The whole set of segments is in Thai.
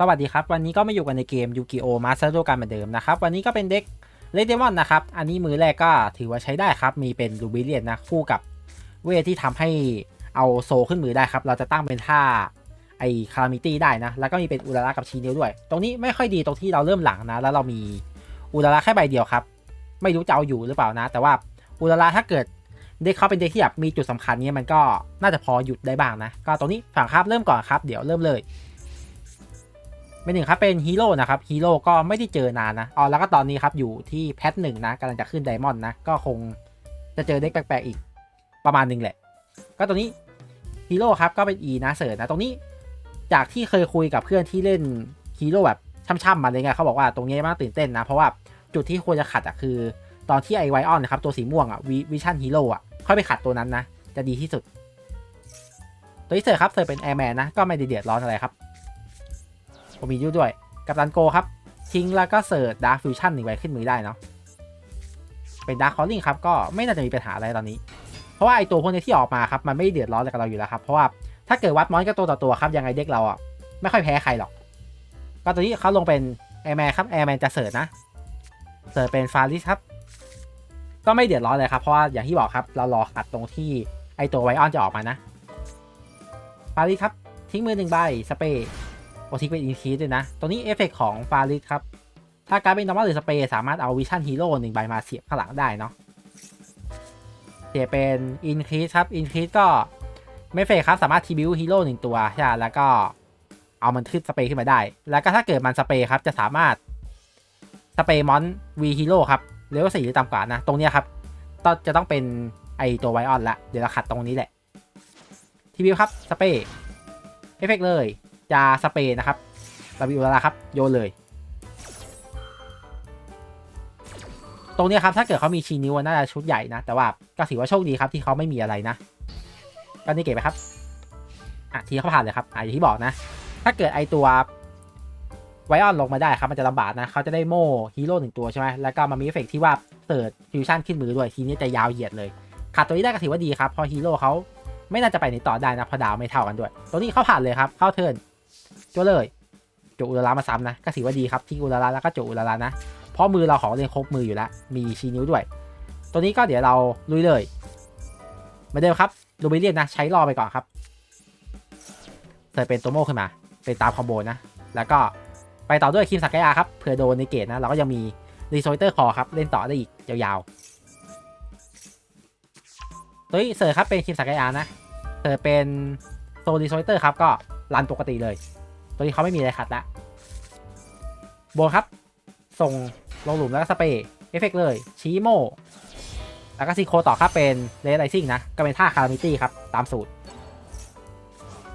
สวัสดีครับ วันนี้ก็มาอยู่กันในเกมยูกิโอมาสเตอร์โกันเหมือนเดิมนะครับ วันนี้ก็เป็นเด็กเลดเดมอนนะครับ อันนี้มือแรกก็ถือว่าใช้ได้ครับ มีเป็นลูบิเลียนนะ คู่กับเวทที่ทำให้เอาโซขึ้นมือได้ครับ เราจะตั้งเป็นท่าไอคารามิตี้ได้นะ แล้วก็มีเป็นอุลาระกับชีนิวด้วย ตรงนี้ไม่ค่อยดีตรงที่เราเริ่มหลังนะ แล้วเรามีอุลาระแค่ใบเดียวครับ ไม่รู้จะเอาอยู่หรือเปล่านะ แต่ว่าอุลาระถ้าเกิดเด็กเขาเป็นเด็กที่แบบมีจุดสำคัญเนี่ยมันก็น่าจะพอหยุดได้บ้างนะ ก็ตรงนี้ฝั่งครับเริ่มก่อนครับ เดี๋ยวเริ่มเลย เป็นหนึ่งครับเป็นฮีโร่นะครับฮีโร่ก็ไม่ได้เจอนานนะอ๋อแล้วก็ตอนนี้ครับอยู่ที่แพทหนึ่งนะกำลังจะขึ้นไดมอนด์นะก็คงจะเจอเด็กแปลกๆอีกประมาณหนึ่งแหละ ก็ตัวนี้ฮีโร่ครับก็เป็นอีนะเสิร์ชนะตรงนี้จากที่เคยคุยกับเพื่อนที่เล่นฮีโร่แบบช่ำๆมาเลยไงเขาบอกว่าตรงนี้มากตื่นเต้นนะ เพราะว่าจุดที่ควรจะขัดอะคือ ตอนที่ไอไวออนนะครับตัวสีม่วงอะวิชั่นฮีโร่อะค่อยไปขัดตัวนั้นนะ จะดีที่สุด ตัวที่เสิร์ชครับเสิร์ชเป็นแอร์แมนนะก็ไม่ได้เดือดร้อนอะไรครับ ผมมียูด้วย กับตันโกครับทิ้งแล้วก็เสิร์ชดาร์คฟิวชั่นหนึ่งไว้ขึ้นมือได้เนาะเป็นดาร์คคอลลิงครับก็ไม่น่าจะมีปัญหาอะไรตอนนี้ เพราะว่าไอตัวพวกนี้ที่ออกมาครับมันไม่เดือดร้อนอะไรกับเราอยู่แล้วครับเพราะว่าถ้าเกิดวัดมอนก็ตัวต่อตัวครับยังไงเด็กเราอะไม่ค่อยแพ้ใครหรอก ก็ตัวนี้เขาลงเป็นแอร์แมนครับแอร์แมนจะเสิร์ชนะเสิร์ชเป็นฟาริสครับก็ไม่เดือดร้อนเลยครับเพราะว่าอย่างที่บอกครับเรารอขัดตรงที่ไอตัวไวออนจะออกมานะฟาริสครับทิ้งมือหนึ่งใบสเปรย์ โอทิกเป็นอินคีด้วยนะ ตัวนี้เอฟเฟกของฟาริสครับ ถ้าการเป็นนอร์มอลหรือสเปย์สามารถเอาวิชั่นฮีโร่หนึ่งใบมาเสียบข้างหลังได้เนาะเสียเป็นอินคีครับอินคีก็ไม่เฟกครับ สามารถทีบิวฮีโร่หนึ่งตัวใช่ไหมแล้วก็เอามันขึ้นสเปย์ขึ้นมาได้ แล้วก็ถ้าเกิดมันสเปย์ครับจะสามารถสเปย์มอนวีฮีโร่ครับเลเวลสี่หรือต่ำกว่านะ ตรงนี้ครับต้องจะต้องเป็นไอตัวไวออนละ เดี๋ยวเราขัดตรงนี้แหละ ทีบิวครับสเปย์เอฟเฟกเลย จะสเปรย์นะครับลาบิโอลาครับโยนเลย ตรงนี้ครับถ้าเกิดเขามีชีนิวน่าจะชุดใหญ่นะ แต่ว่าก็ถือว่าโชคดีครับที่เขาไม่มีอะไรนะก็นี่เก็บไปครับอะทีเขาผ่านเลยครับอะอย่างที่บอกนะ ถ้าเกิดไอตัวไวออนลงมาได้ครับมันจะลำบากนะเขาจะได้โม่ฮีโร่หนึ่งตัวใช่ไหมแล้วก็มันมีเอฟเฟกที่ว่าเสิร์ชฟิวชั่นขึ้นมือด้วยทีนี้จะยาวเหยียดเลยขาดตัวนี้ได้ก็ถือว่าดีครับเพราะฮีโร่เขาไม่น่าจะไปในต่อได้นะเพราะดาวไม่เท่ากันด้วย ตัวนี้เขาผ่านเลยครับ เข้าเทิร์น จ้เลยโจอุลาระมาซ้ำนะก็ถือว่าดีครับที่อุลาระแล้วก็โจอุลาระนะเพราะมือเราของเรียนครบมืออยู่แล้วมีชีนิ้วด้วย ตัวนี้ก็เดี๋ยวเราลุยเลยเหมือนเดิมครับลูบิเลียนนะใช้รอไปก่อนครับเสิร์ฟเป็นโตโม่ขึ้นมา เป็นตามคอมโบนะ แล้วก็ไปต่อด้วยคิมสักยาครับเผื่อโดนในเกตนะเราก็ยังมีรีโซเตอร์คอครับเล่นต่อได้อีกยาวๆตัวนี้เสิร์ฟครับเป็นคิมสักยานะเสิร์ฟเป็นโซรีโซเตอร์ครับก็ รันปกติเลย ตัวนี้เขาไม่มีอะไรขัดละโบนครับ ส่งลงหลุมแล้วก็สเปรย์เอฟเฟกเลยชีโมแล้วก็ซีโคต่อครับเป็นเลสไ i ซิ่งนะ ก็เป็นท่าคารามิตี้ครับ ตามสูตร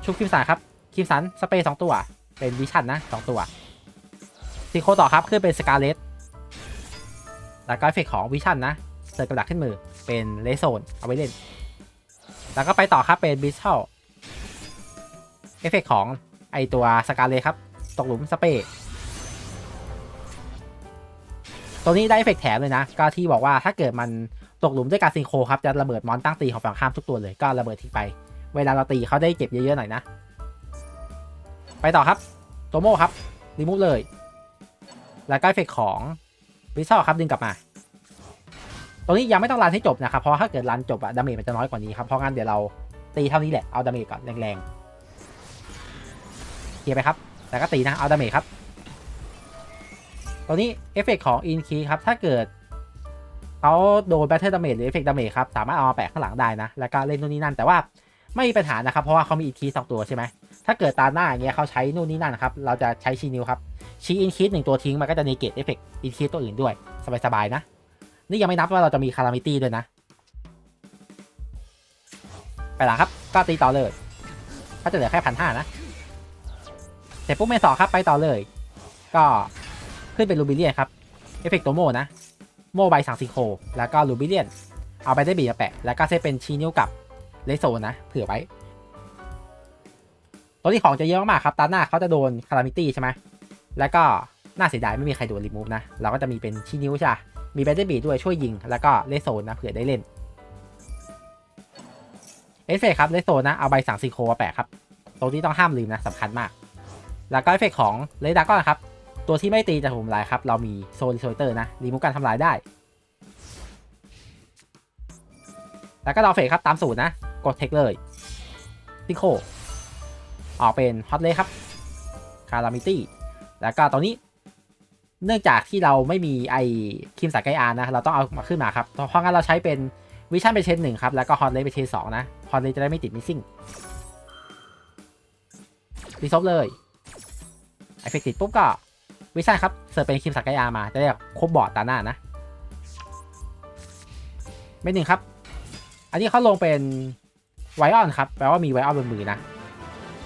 ชุบคิมสันครับ คิมสันสเปรย์สองตัว เป็นวิชั่นนะสองตัวซีโคต่อครับขึ้นเป็นสกาเลตแล้วก็เอฟเฟกของวิชั่นนะเสิร์ฟกระดักขึ้นมือเป็นเลโซนเอาไว้เล่น แล้วก็ไปต่อครับเป็นบิสเทล เอฟเฟกของไอตัวสกาเลครับ ตกหลุมสเปรย์ตัวนี้ได้เอฟเฟกแถมเลยนะ ก็ที่บอกว่าถ้าเกิดมันตกหลุมด้วยการซิงโครครับ จะระเบิดมอนตั้งตีของฝั่งข้ามทุกตัวเลยก็ระเบิดทิ้งไป เวลาเราตีเขาได้เก็บเยอะๆหน่อยนะ ไปต่อครับโตโม่ครับรีมูฟเลย แล้วก็เอฟเฟกของวิซอครับดึงกลับมาตรงนี้ยังไม่ต้องรันให้จบนะครับ เพราะถ้าเกิดรันจบอะดาเมจมันจะน้อยกว่านี้ครับ เพราะงั้นเดี๋ยวเราตีเท่านี้แหละ เอาดาเมจก่อนแรงๆ เคลียร์ไปครับ แต่ก็ตีนะ เอาดาเมจครับตัวนี้เอฟเฟกของอินคีครับ ถ้าเกิดเขาโดนแบทเทิลดาเมจหรือเอฟเฟกดาเมจครับ สามารถเอามาแปะข้างหลังได้นะ แล้วก็เล่นนู่นนี่นั่น แต่ว่าไม่มีปัญหานะครับ เพราะว่าเขามีอินคีสองตัวใช่ไหม ถ้าเกิดตาหน้าอย่างเงี้ยเขาใช้นู่นนี่นั่นครับ เราจะใช้ชีนิวครับ ชีอินคีหนึ่งตัวทิ้งมันก็จะเนเกตเอฟเฟกอินคีตัวอื่นด้วย สบายๆนะ นี่ยังไม่นับว่าเราจะมีคารามิตี้ด้วยนะ ไปหลังครับ ก็ตีต่อเลยก็จะเหลือแค่พันห้านะ เสร็จปุ๊บเมนสองครับไปต่อเลย ก็ขึ้นเป็นลูบิเลียนครับเอฟเฟกตัวโมนะ โมใบสังซิโค แล้วก็ลูบิเลียน เอาไปได้บีมาแปะ แล้วก็เซตเป็นชีนิ้วกับเลโซนะ เผื่อไว้ ตัวที่ของจะเยอะมากครับตาหน้าเขาจะโดนคารามิตี้ใช่ไหมแล้วก็น่าเสียดายไม่มีใครโดนรีมูฟนะ เราก็จะมีเป็นชีนิ้วใช่มีแบตเตอร์บีด้วยช่วยยิง แล้วก็เลโซนนะเผื่อได้เล่นเอฟเฟกครับเลโซนนะเอาใบสังซีโคมาแปะครับ ตรงที่ต้องห้ามลืมนะสำคัญมาก แล้วก็เอฟเฟกของเลดาก้อนครับ ตัวที่ไม่ตีจะถูกทำลายครับ เรามีโซลิโซเตอร์นะรีมูฟการทำลายได้ แล้วก็ดอเฟกครับตามสูตรนะ กดเทคเลยพิโคออกเป็นฮอตเลยครับคารามิตี้แล้วก็ตอนนี้ เนื่องจากที่เราไม่มีไอคิมสายไกอาร์นะ เราต้องเอามาขึ้นมาครับ เพราะงั้นเราใช้เป็นวิชั่นเป็นเชนหนึ่งครับ แล้วก็ฮอตเลยเป็นเชนสองนะฮอตเลยจะได้ไม่ติดมิสซิ่งรีซอฟเลย ไอเฟกติดปุ๊บก็วิชั่นครับเสิร์ฟเป็นคิมสายไกอามาจะได้ครบบอร์ดตาหน้านะไม่หนึ่งครับ อันนี้เขาลงเป็นไวออนครับแปลว่ามีไวออนบนมือนะ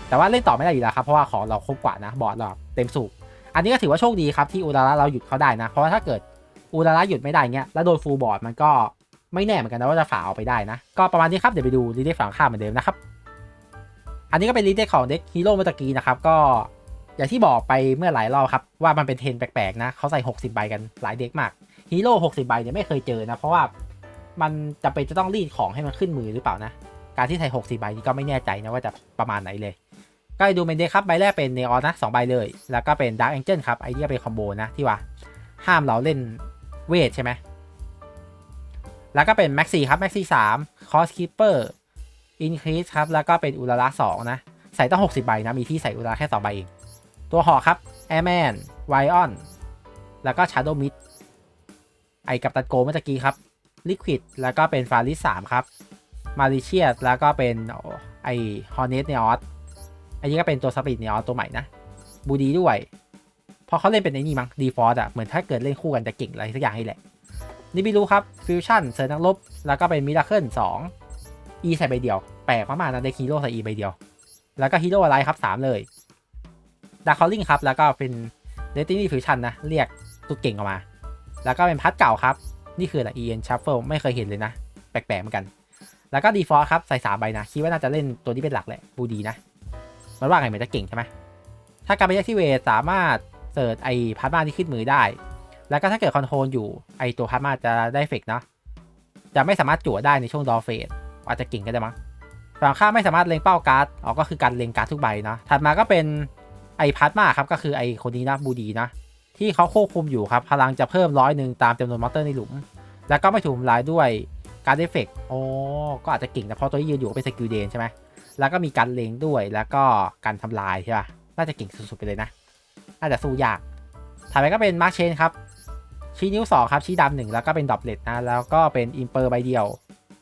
แต่ว่าเล่นต่อไม่ได้อยู่แล้วครับ เพราะว่าของเราครบกว่านะ บอร์ดเราเต็มสูบอันนี้ก็ถือว่าโชคดีครับที่อุดาระเราหยุดเขาได้นะ เพราะว่าถ้าเกิดอุดาระหยุดไม่ได้เงี้ยแล้วโดนฟูลบอร์ดมันก็ไม่แน่เหมือนกันนะว่าจะฝ่าเอาไปได้นะ ก็ประมาณนี้ครับเดี๋ยวไปดูรีเด็กฝั่งข้ามเหมือนเดิมนะครับ อันนี้ก็เป็นรีเด็กของเด็กฮีโร่เมื่อกี้นะครับก็ อย่างที่บอกไปเมื่อหลายรอบครับ ว่ามันเป็นเทรนแปลกๆนะเขาใส่ 60 ใบกันหลายเด็กมากฮีโร่60 ใบเนี่ยไม่เคยเจอนะ เพราะว่ามันจะเป็นจะต้องรีดของให้มันขึ้นมือหรือเปล่านะ การที่ใส่60 ใบนี้ก็ไม่แน่ใจนะว่าจะประมาณไหนเลย ก็ดูเป็นเดครับใบแรกเป็นเนออนนะสองใบเลย แล้วก็เป็นดาร์ k แองเจิลครับไอเดียเป็นคอมโบนะที่ว่าห้ามเราเล่นเวทใช่ไหมแล้วก็เป็นแม็กซี่ครับแม็กซี่สามคอสคิปเปอร์อินครีสครับแล้วก็เป็นอุลาระสองนะใส่ต้อง60 ใบนะมีที่ใส่อุลาระแค่2ใบเอง ตัวหอครับแอร์แมนไวออนแล้วก็ชาร์โดมิดไอกับตัดโกเมื่อกี้ครับลิควิดแล้วก็เป็นฟาริสสามครับมาริเชียสแล้วก็เป็นไอฮอร์เนสเนออสอันนี้ก็เป็นตัวสปีดเนออสตัวใหม่นะบูดีด้วยพราะเขาเล่นเป็นไอ้นี่มั้งดีฟอร์ดอะเหมือนถ้าเกิดเล่นคู่กันจะเก่งอะไรสักอย่างให้แหละนี่ไม่รู้ครับฟิวชั่นเซอร์นักลบ แล้วก็เป็นมิราเคิลสองอีใส่ใบเดียว แปลกมากๆนะเด็กฮีโร่ใส่อีใบเดียว แล้วก็ฮีโร่อะไรครับสามเลย ดาร์คอลลิงครับ แล้วก็เป็นเดตินี่ฟิวชั่นนะ เรียกตัวเก่งออกมา แล้วก็เป็นพัดเก่าครับ นี่คืออะไรเอ็นชัฟเฟิลไม่เคยเห็นเลยนะ แปลกๆเหมือนกัน แล้วก็ดีฟอร์ครับ ใส่สามใบนะ คิดว่าน่าจะเล่นตัวนี้เป็นหลักแหละบูดีนะ มันว่าไงเหมือนจะเก่งใช่ไหมถ้าการไปแยกที่เวสามารถเสิร์ชไอพาร์มาที่ขึ้นมือได้ แล้วก็ถ้าเกิดคอนโทรลอยู่ไอตัวพาร์มาจะได้เฟกเนาะจะไม่สามารถจั่วได้ในช่วงดอเฟสอาจจะเก่งก็ได้มั้งฝั่งข้าไม่สามารถเล็งเป้าการ์ดอ๋อก็คือการเล็งการ์ดทุกใบเนาะถัดมาก็เป็น ไอพาร์มาครับก็คือไอคนนี้นะบูดีนะ ที่เขาควบคุมอยู่ครับ พลังจะเพิ่มร้อยหนึ่งตามจำนวนมอเตอร์ในหลุม แล้วก็ไม่ถูกทำลายด้วยการ์ดเอฟเฟกต์โอ้ก็อาจจะเก่งนะเพราะตัวที่ยืนอยู่เป็นสกิลเดนใช่ไหมแล้วก็มีการเลงด้วยแล้วก็การทำลายใช่ป่ะน่าจะเก่งสุดๆไปเลยนะ น่าจะสู้ยากถัดไปก็เป็นมาร์คเชนครับชี้นิ้ว 2 ครับชี้ดำหนึ่งแล้วก็เป็นดอปเลตนะแล้วก็เป็นอิมเปอร์ใบเดียว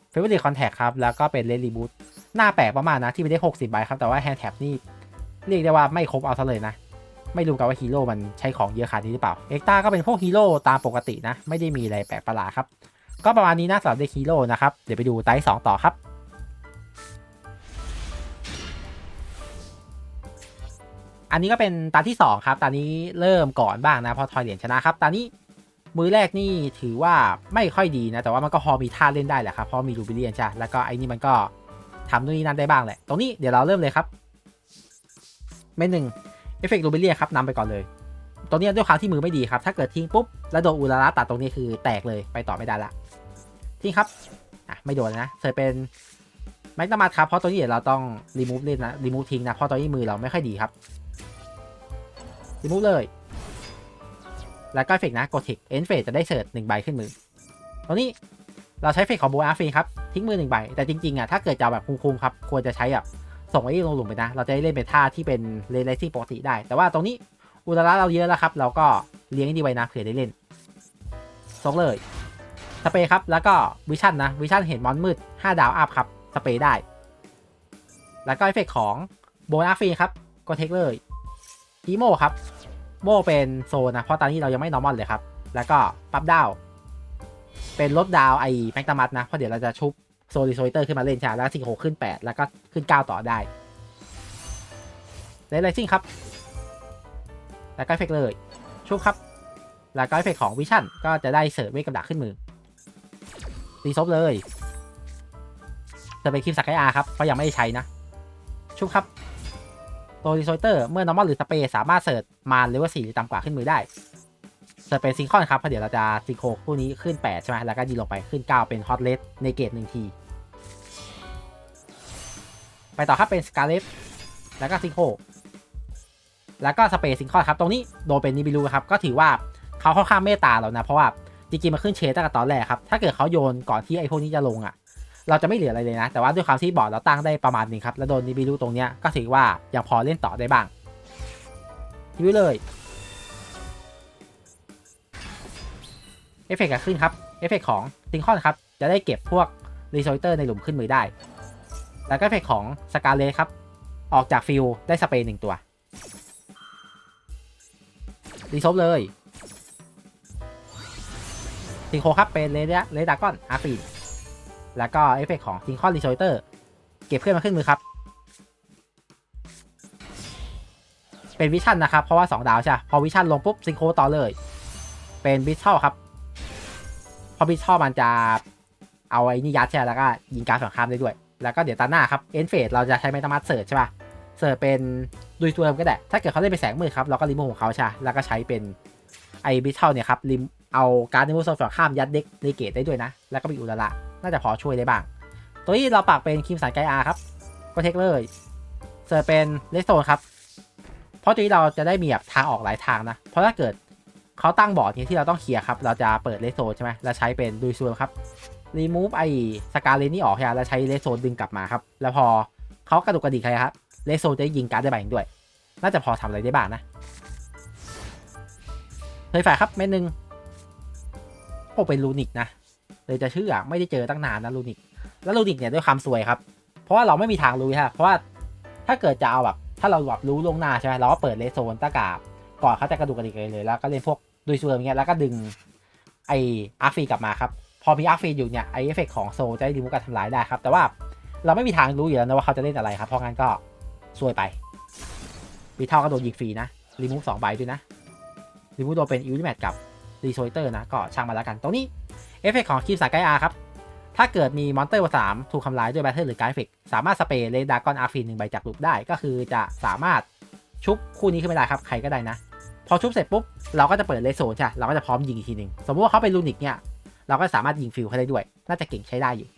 เฟเวอร์ลีคอนแทคครับแล้วก็เป็นเลนรีบูทหน้าแปลกประมาณนะที่ไปได้ 60 ใบครับแต่ว่าแฮนด์แท็บนี่ เรียกได้ว่าไม่ครบเอาซะเลยนะ ไม่รู้กันว่าฮีโร่มันใช้ของเยอะขนาดนี้หรือเปล่า เอ็กตาก็เป็นพวกฮีโร่ตามปกตินะ ไม่ได้มีอะไรแปลกประหลาดครับ ก็ประมาณนี้นะสำหรับเด็กฮีโร่นะครับ เดี๋ยวไปดูไตสองต่อครับอันนี้ก็เป็นตาที่ 2 ครับตานี้เริ่มก่อนบ้างนะ พอทอยเหรียญชนะครับตานี้มือแรกนี่ถือว่าไม่ค่อยดีนะ แต่ว่ามันก็พอมีท่าเล่นได้แหละครับเพราะมีรูบิเลียนใช่แล้วก็ไอ้นี่มันก็ทำนู่นนี่นั่นได้บ้างแหละ ตรงนี้เดี๋ยวเราเริ่มเลยครับ เมนหนึ่งเอฟเฟกต์รูบิเลียครับนำไปก่อนเลยตรงนี้ด้วยความที่มือไม่ดีครับ ถ้าเกิดทิ้งปุ๊บ แล้วโดนอุลาระตัดตรงนี้คือแตกเลยไปต่อไม่ได้ละ ทิ้งครับ อะ ไม่โดนนะเธอเป็นแม็กนามัดครับเพราะตัวนี้เดี๋ยวเราต้องรีมูฟเล่นนะรีมูฟทิ้งนะเพราะตัวนี้มือเราไม่ค่อยดีครับรีมูฟเลย แล้วก็เฟกนะกดเทคเอ็นเฟสจะได้เสิร์ชหนึ่งใบขึ้นมือตรงนี้เราใช้เฟกของโบอาร์ฟีครับทิ้งมือหนึ่งใบแต่จริงๆอะถ้าเกิดจะเอาแบบคุ้มๆครับควรจะใช้แบบ ส่งไว้ลงหลุมไปนะ เราจะได้เล่นเป็นท่าที่เป็นเลนไลซิ่ปกติได้ แต่ว่าตรงนี้อุตระเราเยอะแล้วครับ เราก็เลี้ยงดีไว้นะเผื่อได้เล่นส่งเลยสเปรย์ครับ แล้วก็วิชั่นนะวิชั่นเห็นมอนมืด 5 ดาวอัพครับสเปรย์ได้ แล้วก็เอฟเฟกของโบนาฟีครับก็เทคเลยอีโมครับโมเป็นโซนนะ เพราะตอนนี้เรายังไม่นอร์มอลเลยครับ แล้วก็ปั๊บดาว เป็นลดดาวไอ้แม็กตามัสนะ เพราะเดี๋ยวเราจะชุบ โซลิโซเตอร์ขึ้นมาเล่นช่แล้วสิโขึ้น8แล้วก็ขึ้น9ต่อได้เลไลซิ่งครับ แล้วก็เอฟเฟกเลยชุบครับ แล้วก็เอฟเฟกของวิชั่นก็จะได้เสิร์ฟเวกกับดักขึ้นมือตีซบเลยจะเป็นคลิปสักไออาครับเพราะยังไม่ได้ใช้นะ ชุบครับตัวรีโซเตอร์เมื่อ normal หรือสเปรสามารถเสิร์ชมานเลเวล4หรือต่ำกว่าขึ้นมือได้ สเป็นซิงคอนครับเพราะเดี๋ยวเราจะซิงโคคู่นี้ขึ้น 8 ใช่ไหมแล้วก็ดีลงไปขึ้น 9 เป็นฮอตเลสในเกตหนึ่งที ไปต่อครับเป็นสกาเลตแล้วก็ซิงโคแล้วก็สเปซซิงคอนครับ ตรงนี้โดนเป็นนิบิลูครับ ก็ถือว่าเขาค่อนข้างเมตตาเรานะ เพราะว่าจริงๆมันขึ้นเชตั้งแต่ตอนแรกครับ ถ้าเกิดเขาโยนก่อนที่ไอ้พวกนี้จะลงอะ เราจะไม่เหลืออะไรเลยนะ แต่ว่าด้วยความที่บอร์ดเราตั้งได้ประมาณนึงครับ แล้วโดนนิบิลูตรงเนี้ยก็ถือว่ายังพอเล่นต่อได้บ้างนิบิลูเลย เอฟเฟกต์ขึ้นครับ เอฟเฟกต์ของซิงคอนครับ จะได้เก็บพวกรีโซเตอร์ในหลุมขึ้นมือได้ แล้วก็เอฟเฟกต์ของสกาเลครับ ออกจากฟิลได้สเปรย์หนึ่งตัวรีซบเลยซิงโคครับเป็นเรดเรดากอนอาร์ฟีแล้วก็เอฟเฟกต์ของซิงคอนรีโซเตอร์เก็บเพื่อนมาขึ้นมือครับ เป็นวิชั่นนะครับ เพราะว่า 2 ดาวใช่พอวิชั่นลงปุ๊บซิงโคต่อเลย เป็นบิชเชลครับ พอบิชเชลมันจะเอาไอ้นี่ยัดใช่แล้วก็ยิงการสงครามได้ด้วย แล้วก็เดี๋ยวตาหน้าครับเอ็นเฟสเราจะใช้ไมตามัสเสิร์ชใช่ปะเสิร์ชเป็นดุยตัวเดิมก็ได้ ถ้าเกิดเขาเล่นเป็นแสงมืดครับเราก็รีโมของเขาใช่แล้วก็ใช้เป็นไอ้บิชเชลเนี่ยครับริมเอาการ์ดในมือโซนฝั่งข้ามยัดเด็กในเกตได้ด้วยนะ แล้วก็มีอุลาระน่าจะพอช่วยได้บ้าง ตัวนี้เราปักเป็นคิมสันไกอาครับก็เทคเลยเสิร์ชเป็นเลสโซนครับเพราะตัวนี้เราจะได้มีแบบทางออกหลายทางนะเพราะถ้าเกิด เขาตั้งบอร์ดนี้ที่เราต้องเคลียร์ครับ เราจะเปิดเลโซใช่ไหมแล้วใช้เป็นดุยซูนครับรีมูฟไอสกาเลนนี่ออกใช่ไหมแล้วใช้เลโซดึงกลับมาครับ แล้วพอเขากระดุกกระดิกใครครับเลโซจะยิงการ์ดได้ใบหนึ่งด้วย น่าจะพอทำอะไรได้บ้างนะเลยฝ่ายครับเม็ดหนึ่งโอ้เป็นลูนิกนะเลยจะเชื่อไม่ได้เจอตั้งนานนะลูนิก แล้วลูนิกเนี่ยด้วยความสวยครับ เพราะว่าเราไม่มีทางรู้ฮะเพราะว่าถ้าเกิดจะเอาแบบถ้าเราแบบรู้ลงหน้าใช่ไหมเราก็เปิดเลโซนตั้งกาบ ก่อนเขาจะกระดูกกระดิกเลยแล้วก็เล่นพวกดุยเอย่างเงี้ยแล้วก็ดึงไออาร์ฟีกลับมาครับ พอมีอาร์ฟีอยู่เนี่ยไอเอฟเฟกของโซจะได้ดีมุกการทำลายได้ครับ แต่ว่าเราไม่มีทางรู้อยู่แล้วนะว่าเขาจะเล่นอะไรครับ เพราะงั้นก็ซวยไปมีเท่าก็โดนยิงฟรีนะรีมูฟสองใบด้วยนะรีมูฟโดนเป็นอิลลิแมทกับรีโซเตอร์นะก็ช่างมาแล้วกันตรงนี้เอฟเฟกของคีมสายไกอาครับถ้าเกิดมีมอนเตอร์สามถูกทำลายด้วยแบตเทิลหรือการ์ดเฟกสามารถสเปรย์เลดากอนอาร์ฟีนหนึ่งใบจากลูปได้ก็คือจะสามารถ ชุบคู่นี้ขึ้นไม่ได้ครับ ใครก็ได้นะ พอชุบเสร็จปุ๊บ เราก็จะเปิดเลโซนใช่เราก็จะพร้อมยิงอีกทีหนึ่งสมมติว่าเขาเป็นลูนิกเนี่ยเราก็สามารถยิงฟิลเขาได้ด้วย น่าจะเก่งใช้ได้อยู่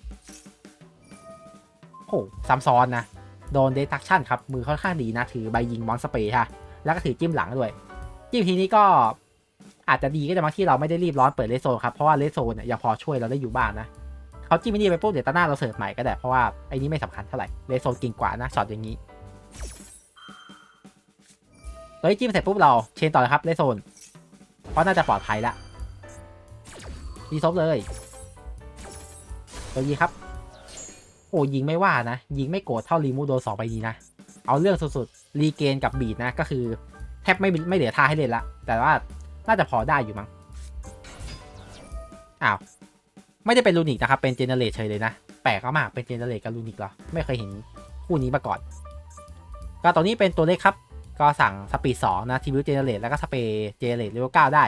โอ้ซ้ำซ้อนนะ โดนเดทักชั่นครับ มือค่อนข้างดีนะ ถือใบยิงมอนสเปย์ค่ะแล้วก็ถือจิ้มหลังด้วย จิ้มทีนี้ก็อาจจะดีก็จะมาที่เราไม่ได้รีบร้อนเปิดเลโซนครับ เพราะว่าเลโซนเนี่ยยังพอช่วยเราได้อยู่บ้างนะเขาจิ้มไม่ดีไปปุ๊บเดี๋ยวตาหน้าเราเสิร์ฟใหม่ก็ได้ เพราะว่าไอ้นี้ไม่สำคัญเท่าไหร่เลโซนเก่งกว่านะช็อตอย่างนี้ ตัวที่จิ้มเสร็จปุ๊บเราเชนต่อเลยครับเลสโซน เพราะน่าจะปลอดภัยละดีซบเลยตัวยีครับ โอ้ยิงไม่ว่านะ ยิงไม่โกรธเท่ารีมูโดสองไปนี้นะ เอาเรื่องสุดๆรีเกนกับบีดนะก็คือแทบไม่ไม่เหลือท่าให้เล่นละ แต่ว่าน่าจะพอได้อยู่มั้งอ้าวไม่ได้เป็นลูนิกนะครับเป็นเจเนเรตเฉยเลยนะแปลกมากเป็นเจเนเรตกับลูนิกเหรอไม่เคยเห็นคู่นี้มาก่อนก็ตอนนี้เป็นตัวเลขครับ ก็สั่งสปีดสองนะทีวิวเจเนเรตแล้วก็สเปรย์เจเนเรตเลเวลเก้าได้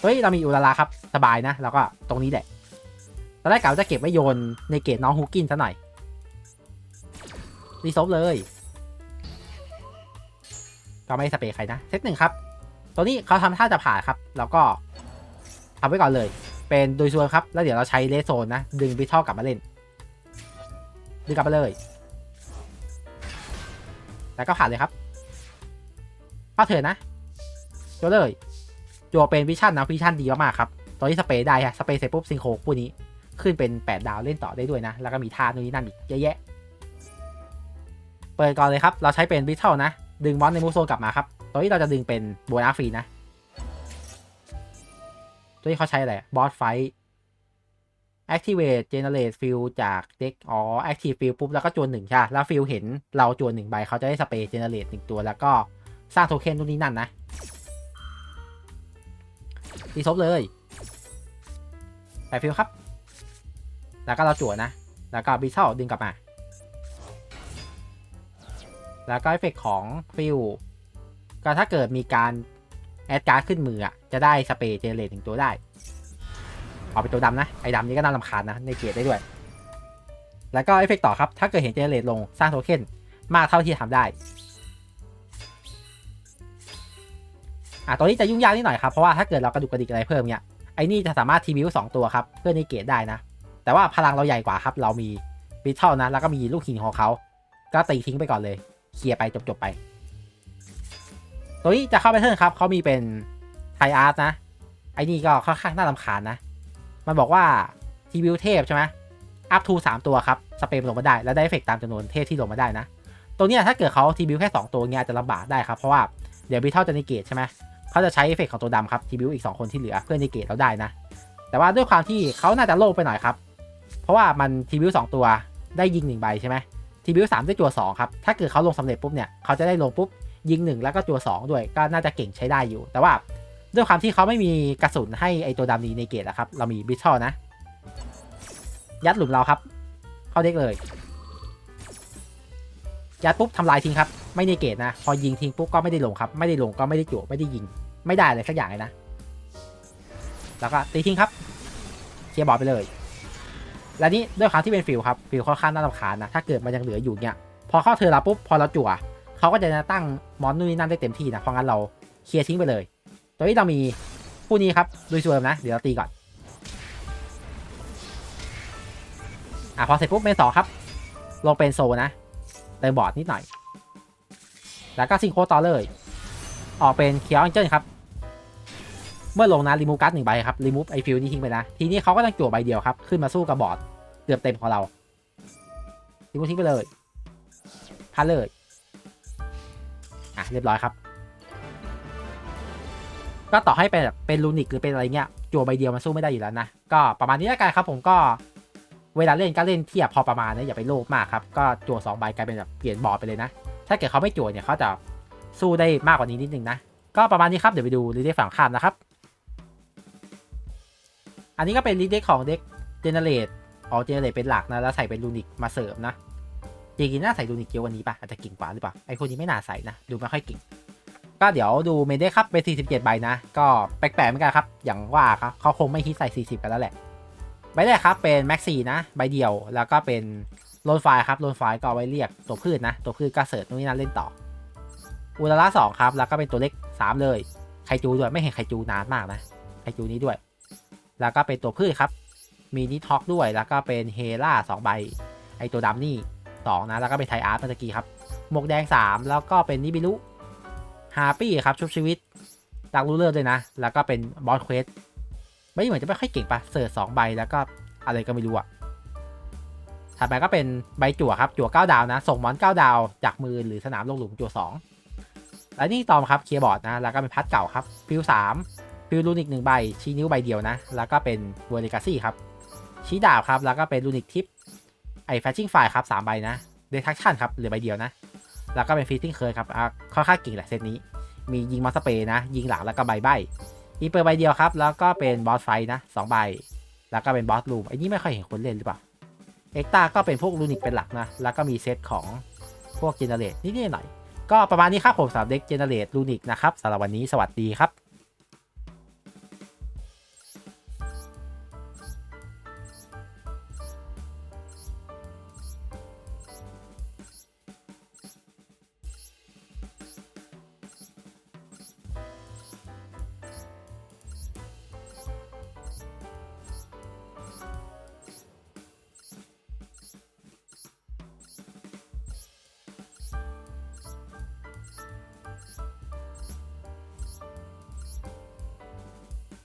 เฮ้ย เรามีอุลาราครับ สบายนะ แล้วก็ตรงนี้แหละตอนแรกกะว่าจะเก็บไว้โยนในเกตน้องฮูกินซะหน่อย รีซบเลย ก็ไม่สเปรย์ใครนะ เซตหนึ่งครับ ตัวนี้เขาทำท่าจะผ่าครับ แล้วก็ทำไว้ก่อนเลย เป็นโดยส่วนครับ แล้วเดี๋ยวเราใช้เลโซนนะ ดึงบิทอลกลับมาเล่น ดึงกลับมาเลย แล้วก็ผ่านเลยครับผ่าเถิดนะโจเลยโจเป็นวิชั่นนะวิชั่นดีมากๆครับตอนนี้สเปรย์ได้ฮะสเปรย์เสร็จปุ๊บซิงโคคู่นี้ขึ้นเป็น 8 ดาวเล่นต่อได้ด้วยนะ แล้วก็มีท่านู่นนี่นั่นอีกเยอะแยะ เปิดก่อนเลยครับ เราใช้เป็นวิทัลนะ ดึงมอนในมูโซกลับมาครับตัวนี้เราจะดึงเป็นโบนัสฟรีนะตัวนี้เขาใช้อะไรบอสไฟ activate generate field จากเด็กอ๋อ active field ปุ๊บ แล้วก็จวนหนึ่งใช่ แล้วฟิลเห็นเราจวนหนึ่งใบ เขาจะได้สเปรย์ generate หนึ่งตัว แล้วก็สร้างโทเค็นนู่นนี่นั่นนะตีซบเลยแปะฟิลครับ แล้วก็เราจวดนะ แล้วก็บิเซลดึงกลับมา แล้วก็เอฟเฟกของฟิลก็ถ้าเกิดมีการแอดการ์ดขึ้นมืออะ จะได้สเปรย์เจเนเรตหนึ่งตัวได้ เอาเป็นตัวดำนะ ไอ้ดำนี้ก็น่ารำคาญนะ ในเกรดได้ด้วย แล้วก็เอฟเฟกต่อครับ ถ้าเกิดเห็นเจเนเรตลงสร้างโทเค็นมากเท่าที่ทำได้ อะตัวนี้จะยุ่งยากนิดหน่อยครับ เพราะว่าถ้าเกิดเรากระดุกกระดิกอะไรเพิ่มเนี่ย ไอ้นี่จะสามารถทีวิวสองตัวครับ เพื่อในเกรดได้นะ แต่ว่าพลังเราใหญ่กว่าครับ เรามีบิทเทิลนะ แล้วก็มีลูกหินของเขา ก็ตีทิ้งไปก่อนเลย เคลียร์ไปจบๆไป ตัวนี้จะเข้าไปเทิร์นครับ เขามีเป็นไทอาร์ตนะ ไอ้นี่ก็ค่อนข้างน่ารำคาญนะ มันบอกว่าทีวิวเทพใช่ไหมอัพทูสามตัวครับ สเปมลงมาได้ แล้วได้เอฟเฟกตามจำนวนเทพที่ลงมาได้นะตรงเนี้ยถ้าเกิดเขาทีวิวแค่ 2 ตัวเงี้ยอาจจะลำบากได้ครับ เพราะว่าเดี๋ยวบิทเทลจะนิเกตใช่ไหมเขาจะใช้เอฟเฟกของตัวดำครับทีวิวอีก 2 คนที่เหลือเพื่อนิเกตเราได้นะ แต่ว่าด้วยความที่เขาน่าจะโลภไปหน่อยครับ เพราะว่ามันทีวิวสองตัวได้ยิงหนึ่งใบใช่ไหมทีวิวสามได้จัวสองครับ ถ้าเกิดเขาลงสำเร็จปุ๊บเนี่ยเขาจะได้ลงปุ๊บยิงหนึ่งแล้วก็จัวสองด้วยก็น่าจะเก่งใช้ได้อยู่ แต่ว่า ด้วยความที่เขาไม่มีกระสุนให้ไอตัวดำนี้ในเกตอะครับ เรามีบิทเทิลนะ ยัดหลุมเราครับ เข้าเด็กเลย ยัดปุ๊บทำลายทิ้งครับ ไม่ในเกตนะ พอยิงทิ้งปุ๊บก็ไม่ได้ลงครับ ไม่ได้ลงก็ไม่ได้จั่วไม่ได้ยิง ไม่ได้เลยสักอย่างเลยนะ แล้วก็ตีทิ้งครับ เคลียร์บอร์ดไปเลย และนี่ด้วยความที่เป็นฟิลครับฟิลค่อนข้างน่ารำคาญนะ ถ้าเกิดมันยังเหลืออยู่เนี่ยพอเข้าเธอเราปุ๊บพอเราจั่วเขาก็จะตั้งมอนนู่นนี่นั่นได้เต็มที่นะ เพราะงั้นเราเคลียร์ทิ้งไปเลย ตัวนี้เรามีคู่นี้ครับดูสวยนะ เดี๋ยวเราตีก่อน อะพอเสร็จปุ๊บเมนสองครับ ลงเป็นโซนะเติมบอร์ดนิดหน่อย แล้วก็ซิงโคต่อเลย ออกเป็นเคียวอังเจิลครับ เมื่อลงนะรีมูฟการ์ดหนึ่งใบครับรีมูฟไอฟิลนี่ทิ้งไปนะ ทีนี้เขาก็ต้องจั่วใบเดียวครับ ขึ้นมาสู้กับบอร์ดเกือบเต็มของเรารีมูฟทิ้งไปเลยพันเลย อะเรียบร้อยครับ ก็ต่อให้เป็นเป็นลูนิกหรือเป็นอะไรเงี้ยจัวใบเดียวมันสู้ไม่ได้อยู่แล้วนะ ก็ประมาณนี้แล้วกันครับผมก็เวลาเล่นก็เล่นเทียบพอประมาณนะอย่าไปโลภมากครับ ก็จัวสองใบกลายเป็นแบบเปลี่ยนบอร์ดไปเลยนะ ถ้าเกิดเขาไม่จัวเนี่ยเขาจะสู้ได้มากกว่านี้นิดนึงนะ ก็ประมาณนี้ครับเดี๋ยวไปดูรีเด็กฝั่งข้ามนะครับ อันนี้ก็เป็นรีเด็กของเด็กเจเนเรตออกเจเนเรตเป็นหลักนะแล้วใส่เป็นลูนิกมาเสริมนะจริงๆน่าใส่ลูนิกเยอะกวันนี้ป่ะอาจจะเก่งกว่าหรือเปล่าไอคนนี้ไม่น่าใส่นะดูไม่ค่อยเก่ง ก็เดี๋ยวดูเมเดครับเป็น47 ใบนะ ก็แปลกๆเหมือนกันครับ อย่างว่าครับเขาคงไม่ฮิตใส่ 40 กันแล้วแหละ ใบแรกครับเป็นแม็กซี่นะ ใบเดียว แล้วก็เป็นโลนไฟครับโลนไฟก็ไว้เรียกตัวพืชนะ ตัวพืชก็เสิร์ชนู่นนี่นั่นเล่นต่อ อุลาระสองครับ แล้วก็เป็นตัวเล็ก 3 เลย ไคจูด้วย ไม่เห็นไคจูนานมากนะ ไคจูนี้ด้วย แล้วก็เป็นตัวพืชครับ มีนิท็อกด้วย แล้วก็เป็นเฮล่าสองใบ ไอตัวดำนี่สองนะ แล้วก็เป็นไทอาร์ตเมื่อกี้ครับ หมวกแดง 3 แล้วก็เป็นนิบิลุ ฮาปี้ครับชุบชีวิตดักรูเลอร์ด้วยนะ แล้วก็เป็นบอสเควสไม่เหมือนจะไม่ค่อยเก่งปะเสิร์ชสองใบแล้วก็อะไรก็ไม่รู้อะถัดไปก็เป็นใบจั่วครับ จั่ว9ดาวนะ ส่งมอน9ดาว จากมือหรือสนามลงหลุมจั่ว2และนี่ตอมครับเคียร์บอร์ดนะ แล้วก็เป็นพัดเก่าครับ ฟิว3ฟิวลูนิกหนึ่งใบ ชี้นิ้วใบเดียวนะ แล้วก็เป็นเวอร์ลิกาซี่ครับ ชี้ดาบครับ แล้วก็เป็นลูนิกทิป ไอแฟชชิ่งไฟครับ3ใบนะ เดทักชั่นครับเหลือใบเดียวนะ แล้วก็เป็นฟีติ้งเคยครับค่อนข้างเก่งแหละเซตนี้ มียิงมอสเปย์นะ ยิงหลังแล้วก็ใบใบอีเปิดใบเดียวครับ แล้วก็เป็นบอสไฟนะสองใบ แล้วก็เป็นบอสลูมไอ้นี่ไม่ค่อยเห็นคนเล่นหรือเปล่า เอ็กตาก็เป็นพวกลูนิกเป็นหลักนะ แล้วก็มีเซตของพวกเจเนเรตนิดๆหน่อย ก็ประมาณนี้ครับผมสำหรับเด็กเจเนเรตลูนิกนะครับสำหรับวันนี้สวัสดีครับ